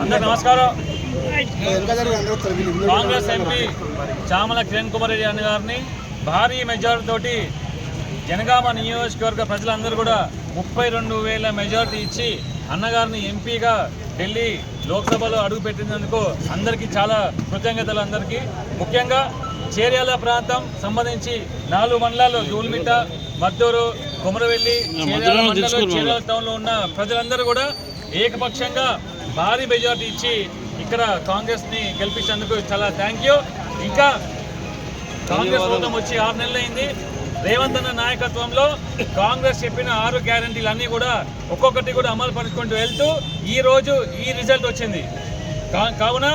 అందరికి నమస్కారం. కాంగ్రెస్ ఎంపీ చామల కిరణ్ కుమార్ రెడ్డి అన్న గారిని భారీ మెజారిటీ తోటి జనగామ నియోజకవర్గ ప్రజలందరూ కూడా ముప్పై రెండు వేల మెజారిటీ ఇచ్చి అన్నగారిని ఎంపీగా ఢిల్లీ లోక్సభలో అడుగుపెట్టినందుకు అందరికీ చాలా కృతజ్ఞతలు అందరికీ. ముఖ్యంగా చేర్యాల ప్రాంతం సంబంధించి నాలుగు మండలాలు దూల్మిట మద్దూరు కొమరవెల్లి చేర్యాల మండలం చేర్యాల టౌన్లో ఉన్న ప్రజలందరూ కూడా ఏకపక్షంగా భారీ మెజారిటీ ఇచ్చి ఇక్కడ కాంగ్రెస్ని గెలిపించినందుకు చాలా థ్యాంక్ యూ ఇంకా కాంగ్రెస్ ప్రభుత్వం వచ్చి ఆరు నెలలు అయింది రేవంత్ అన్న నాయకత్వంలో కాంగ్రెస్ చెప్పిన ఆరు గ్యారంటీలు అన్నీ కూడా ఒక్కొక్కటి కూడా అమలు పరుచుకుంటూ వెళ్తూ ఈ రోజు ఈ రిజల్ట్ వచ్చింది. కా- కావున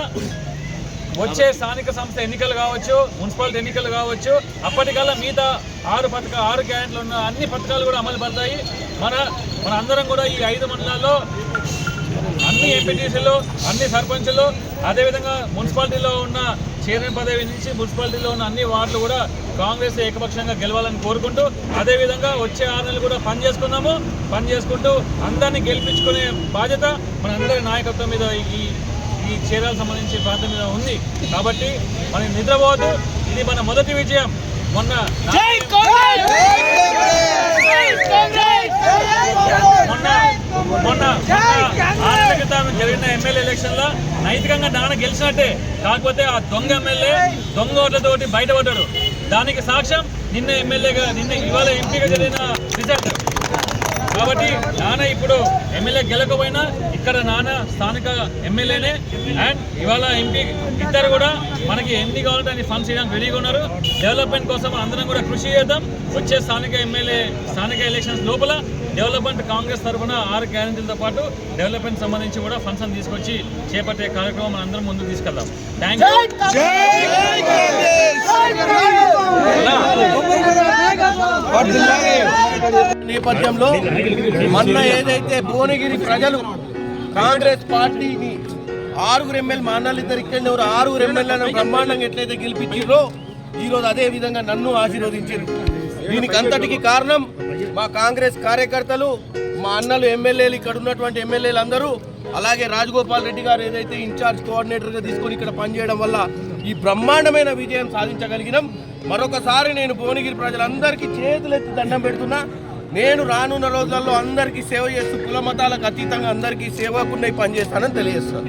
వచ్చే స్థానిక సంస్థ ఎన్నికలు కావచ్చు మున్సిపాలిటీ ఎన్నికలు కావచ్చు అప్పటికల్లా మిగతా ఆరు పథక ఆరు గ్యారెంట్లు ఉన్న అన్ని పథకాలు కూడా అమలు పడతాయి. మన మన అందరం కూడా ఈ ఐదు మండలాల్లో అన్ని ఎంపీటీసీలు అన్ని సర్పంచులు అదేవిధంగా మున్సిపాలిటీలో ఉన్న చైర్మన్ పదవి నుంచి మున్సిపాలిటీలో ఉన్న అన్ని వార్డులు కూడా కాంగ్రెస్ ఏకపక్షంగా గెలవాలని కోరుకుంటూ అదేవిధంగా వచ్చే ఆరు నెలలు కూడా పని చేసుకున్నాము పని చేసుకుంటూ అందరినీ గెలిపించుకునే బాధ్యత మన అందరి నాయకత్వం మీద ఈ ఈ చీరాలకు సంబంధించి ప్రాంతం మీద ఉంది. కాబట్టి మనం నిద్రపోవద్దు. ఇది మన మొదటి విజయం. మొన్న మొన్న మొన్న ఆరు నెలల క్రితం జరిగిన ఎమ్మెల్యే ఎలక్షన్లో నైతికంగా నాన్న గెలిచినట్టే. కాకపోతే ఆ దొంగ ఎమ్మెల్యే దొంగ ఓట్లతోటి బయటపడ్డాడు. దానికి సాక్ష్యం నిన్న ఎమ్మెల్యేగా నిన్న ఇవాళ ఎంపీగా జరిగిన రిజల్ట్. కాబట్టి నాన్న ఇప్పుడు ఎమ్మెల్యే గెలకపోయినా ఇక్కడ నాన్న స్థానిక ఎమ్మెల్యేనే. అండ్ ఇవాళ ఎంపీ ఇద్దరు కూడా మనకి ఎన్ని కావాలంటే అన్ని ఫండ్స్ ఇవ్వడానికి రెడీగా ఉన్నారు. డెవలప్మెంట్ కోసం అందరం కూడా కృషి చేద్దాం. వచ్చే స్థానిక ఎమ్మెల్యే స్థానిక ఎలక్షన్స్ లోపల డెవలప్మెంట్ కాంగ్రెస్ తరఫున ఆరు గ్యారంటీలతో పాటు డెవలప్మెంట్ సంబంధించి కూడా ఫండ్స్ తీసుకొచ్చి చేపట్టే కార్యక్రమం మనం అందరం ముందుకు తీసుకెళ్దాం. థ్యాంక్ యూ నేపథ్యంలో మొన్న ఏదైతే భువనగిరి ప్రజలు కాంగ్రెస్ పార్టీని ఆరుగురు ఎమ్మెల్యే మా అన్నలు ఇద్దరు ఇక్కడ ఎవరు ఆరుగురు ఎమ్మెల్యేలను బ్రహ్మాండంగా ఎట్లయితే గెలిపించారో ఈరోజు అదే విధంగా నన్ను ఆశీర్వదించారు. దీనికి అంతటికి కారణం మా కాంగ్రెస్ కార్యకర్తలు మా అన్నలు ఎమ్మెల్యేలు ఇక్కడ ఉన్నటువంటి ఎమ్మెల్యేలు అందరూ అలాగే రాజగోపాల్ రెడ్డి గారు ఏదైతే ఇన్ఛార్జ్ కోఆర్డినేటర్గా తీసుకొని ఇక్కడ పనిచేయడం వల్ల ఈ బ్రహ్మాండమైన విజయం సాధించగలిగినాం. మరొకసారి నేను భువనగిరి ప్రజలందరికీ చేతులెత్తి దండం పెడుతున్నా. నేను రానున్న రోజుల్లో అందరికీ సేవ చేస్తూ కుల మతాలకు అతీతంగా అందరికీ సేవకుండా పనిచేస్తానని తెలియజేస్తాను.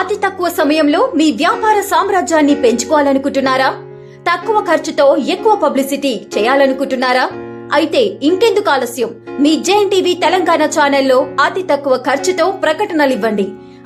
అతి తక్కువ సమయంలో మీ వ్యాపార సామ్రాజ్యాన్ని పెంచుకోవాలనుకుంటున్నారా? తక్కువ ఖర్చుతో ఎక్కువ పబ్లిసిటీ చేయాలనుకుంటున్నారా? అయితే ఇంకెందుకు ఆలస్యం. మీ జేఎన్ టీవీ తెలంగాణ ఛానల్లో అతి తక్కువ ఖర్చుతో ప్రకటనలివ్వండి.